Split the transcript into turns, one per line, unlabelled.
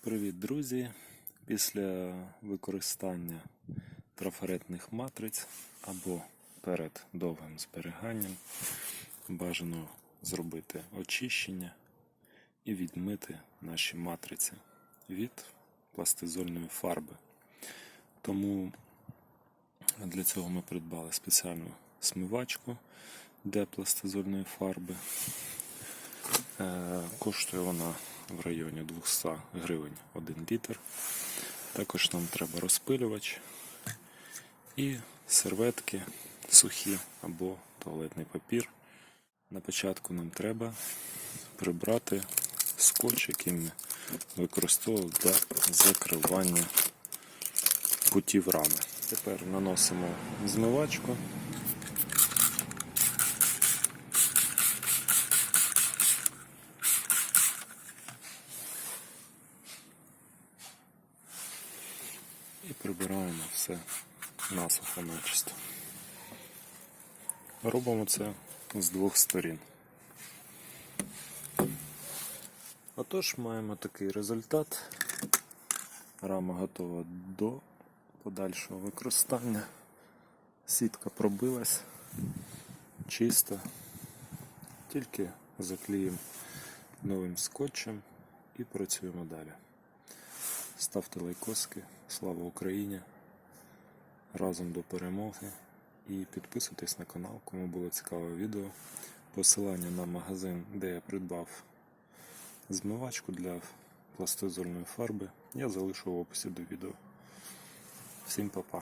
Привіт, друзі! Після використання трафаретних матриць або перед довгим зберіганням бажано зробити очищення і відмити наші матриці від пластизольної фарби. Тому для цього ми придбали спеціальну смивачку для пластизольної фарби. Е, Коштує вона в районі 200 гривень 1 літр. Також нам треба розпилювач і серветки сухі або туалетний папір. На початку нам треба прибрати скотч, який ми використовували для закривання путів рами. Тепер наносимо змивачку. і прибираємо все насухо начисто. Робимо це з двох сторін. Отож, маємо такий результат. Рама готова до подальшого використання. Сітка пробилась чисто, тільки заклеїмо новим скотчем і працюємо далі. Ставте лайкоски. Слава Україні! Разом до перемоги. І підписуйтесь на канал, кому було цікаве відео. Посилання на магазин, де я придбав змивачку для пластизольної фарби, я залишу в описі до відео. Всім па-па!